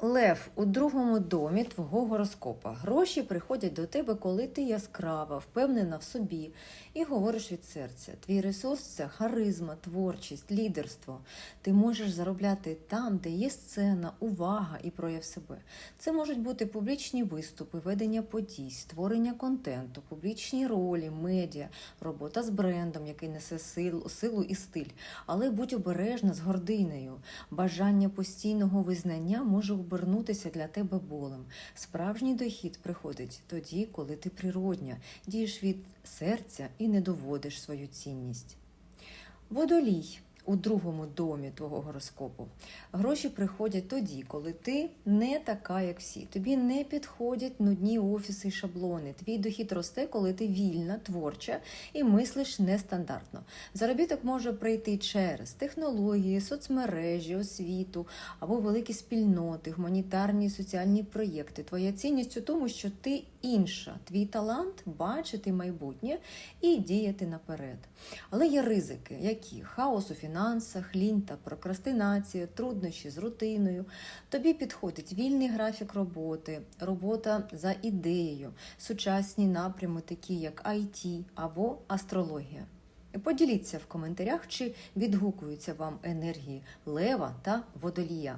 Лев у другому домі твого гороскопа. Гроші приходять до тебе, коли ти яскрава, впевнена в собі і говориш від серця. Твій ресурс це харизма, творчість, лідерство. Ти можеш заробляти там, де є сцена, увага і прояв себе. Це можуть бути публічні виступи, ведення подій, створення контенту, публічні ролі, медіа, робота з брендом, який несе силу, силу і стиль. Але будь обережна з гординею. Бажання постійного визнання може обернутися для тебе болем. Справжній дохід приходить тоді, коли ти природня, дієш від серця і не доводиш свою цінність. Водолій у другому домі твого гороскопу. Гроші приходять тоді, коли ти не така, як всі. Тобі не підходять нудні офіси і шаблони. Твій дохід росте, коли ти вільна, творча і мислиш нестандартно. Заробіток може прийти через технології, соцмережі, освіту або великі спільноти, гуманітарні і соціальні проєкти. Твоя цінність у тому, що ти інша. Твій талант бачити майбутнє і діяти наперед. Але є ризики, які хаос у фінансах, лінь та прокрастинація, труднощі з рутиною. Тобі підходить вільний графік роботи, робота за ідеєю, сучасні напрями, такі як IT або астрологія. Поділіться в коментарях, чи відгукуються вам енергії лева та водолія.